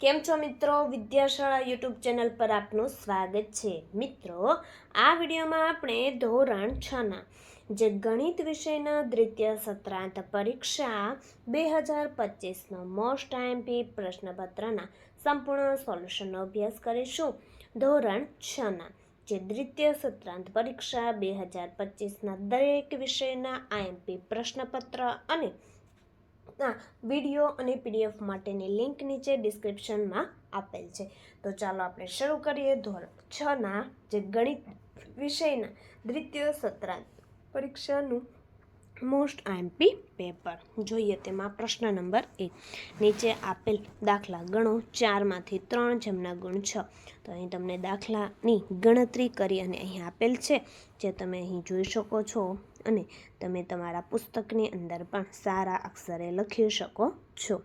કેમ છો મિત્રો? વિદ્યાશાળા યુટ્યુબ ચેનલ પર આપનું સ્વાગત છે. મિત્રો, આ વિડીયોમાં આપણે ધોરણ છના જે ગણિત વિષયના દ્વિતીય સત્રાંત પરીક્ષા બે હજાર પચીસનો મોસ્ટ આઈએમપી પ્રશ્નપત્રના સંપૂર્ણ સોલ્યુશનનો અભ્યાસ કરીશું. ધોરણ છના જે દ્વિતીય સત્રાંત પરીક્ષા બે હજાર પચીસના દરેક વિષયના આઈએમપી પ્રશ્નપત્ર અને ના વીડિયો અને પીડીએફ માટેની લિંક નીચે ડિસ્ક્રિપ્શનમાં આપેલ છે. તો ચાલો આપણે શરૂ કરીએ. ધોરણ છના જે ગણિત વિષયના દ્વિતીય સત્રાંત પરીક્ષાનું મોસ્ટ આઈએમપી પેપર જોઈએ તેમાં પ્રશ્ન નંબર એક નીચે આપેલ દાખલા ગણો ચારમાંથી ત્રણ જેમના ગુણ છ. તો અહીં તમને દાખલાની ગણતરી કરી અને અહીં આપેલ છે, જે તમે અહીં જોઈ શકો છો અને તમે તમારા પુસ્તકની અંદર પણ સારા અક્ષરે લખી શકો છો.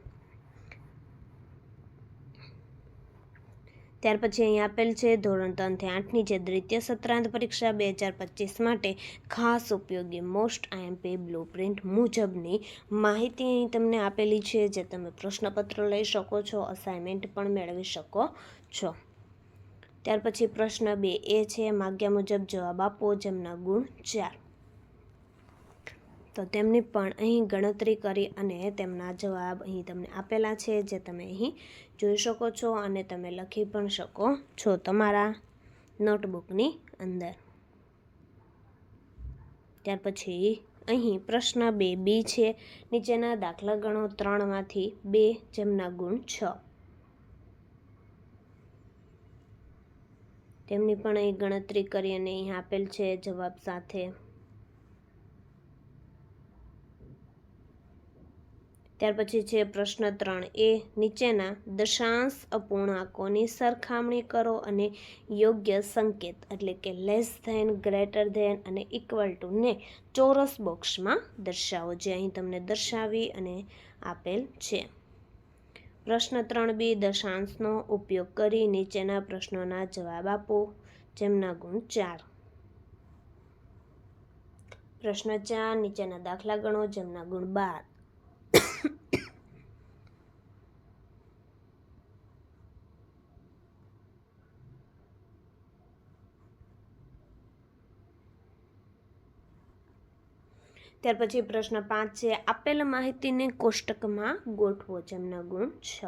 ત્યાર પછી અહીં આપેલ છે, ધોરણ ત્રણથી આઠની જે દ્વિતીય સત્રાંત પરીક્ષા બે હજાર પચીસ માટે ખાસ ઉપયોગી મોસ્ટ આઈએમપી બ્લુ પ્રિન્ટ મુજબની માહિતી અહીં તમને આપેલી છે, જે તમે પ્રશ્નપત્ર લઈ શકો છો અસાઇનમેન્ટ પણ મેળવી શકો છો. ત્યાર પછી પ્રશ્ન બે એ છે, માગ્યા મુજબ જવાબ આપો, જેમના ગુણ ચાર. તો તેમની પણ અહીં ગણતરી કરી અને તેમના જવાબ અહીં તમને આપેલા છે, જે તમે અહીં જોઈ શકો છો અને તમે લખી પણ શકો છો તમારા નોટબુકની અંદર. ત્યાર પછી અહીં પ્રશ્ન બે બી છે. નીચેના દાખલા ગણો ત્રણમાંથી બે, જેમના ગુણ છ. તેમની પણ અહીં ગણતરી કરી અને અહીં આપેલ છે જવાબ સાથે ત્યાર પછી છે પ્રશ્ન ત્રણ. એ નીચેના દશાંશ અપૂર્ણાંકોની સરખામણી કરો અને યોગ્ય સંકેત, એટલે કે લેસ ધેન ગ્રેટર ધેન અને ઇક્વલ ટુ ને ચોરસ બોક્સમાં દર્શાવો, જે અહીં તમને દર્શાવી અને આપેલ છે. પ્રશ્ન ત્રણ બી, દશાંશનો ઉપયોગ કરી નીચેના પ્રશ્નોના જવાબ આપો, જેમના ગુણ ચાર. પ્રશ્ન ચાર, નીચેના દાખલા ગણો, જેમના ગુણ બાર. ત્યાર પછી પ્રશ્ન પાંચ છે, આપેલ માહિતીને કોષ્ટકમાં ગોઠવો જેમના ગુણ છ.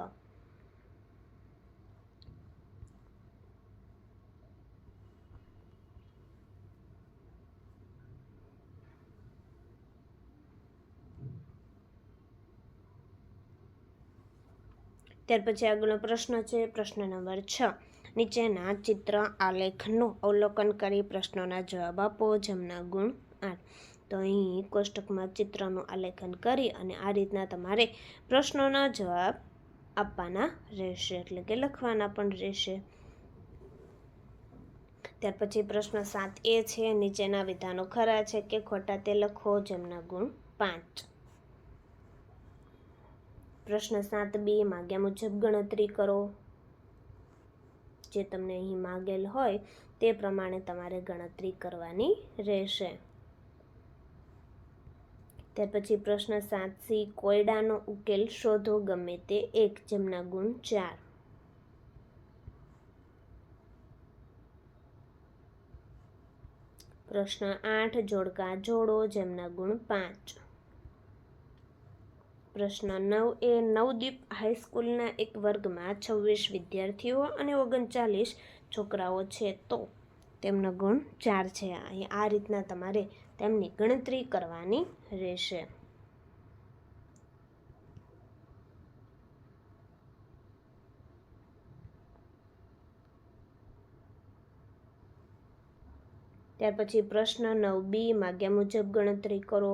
ત્યાર પછી આગળનો પ્રશ્ન છે, પ્રશ્ન નંબર છ. નીચેના ચિત્ર આલેખનું અવલોકન કરી પ્રશ્નોના જવાબ આપો જેમના ગુણ આઠ. તો અહીં કોષ્ટકમાં ચિત્રનું આલેખન કરી અને આ રીતના તમારે પ્રશ્નોના જવાબ આપવાના રહેશે, એટલે કે લખવાના પણ રહેશે. ત્યાર પછી પ્રશ્ન સાત એ છે, નીચેના વિધાનો ખરા છે કે ખોટા તે લખો જેમના ગુણ પાંચ. પ્રશ્ન સાત બી, માગ્યા મુજબ ગણતરી કરો. જે તમને અહીં માગેલ હોય તે પ્રમાણે તમારે ગણતરી કરવાની રહેશે. ત્યાર પછી પ્રશ્ન સાત, સી, કોયડાનો ઉકેલ શોધો ગમે તે એક, જેમના ગુણ ચાર. પ્રશ્ન આઠ, જોડકા જોડો, જેમના ગુણ પાંચ. પ્રશ્ન નવ, એ નવદીપ હાઈસ્કૂલના એક વર્ગમાં છવ્વીસ વિદ્યાર્થીઓ અને ઓગણચાલીસ છોકરાઓ છે તો તેમનો ગુણ ચાર છે. આ રીતના તમારે તેમની ગણતરી કરવાની રહેશે. ત્યાર પછી પ્રશ્ન નવ બી માગ્યા મુજબ ગણતરી કરો.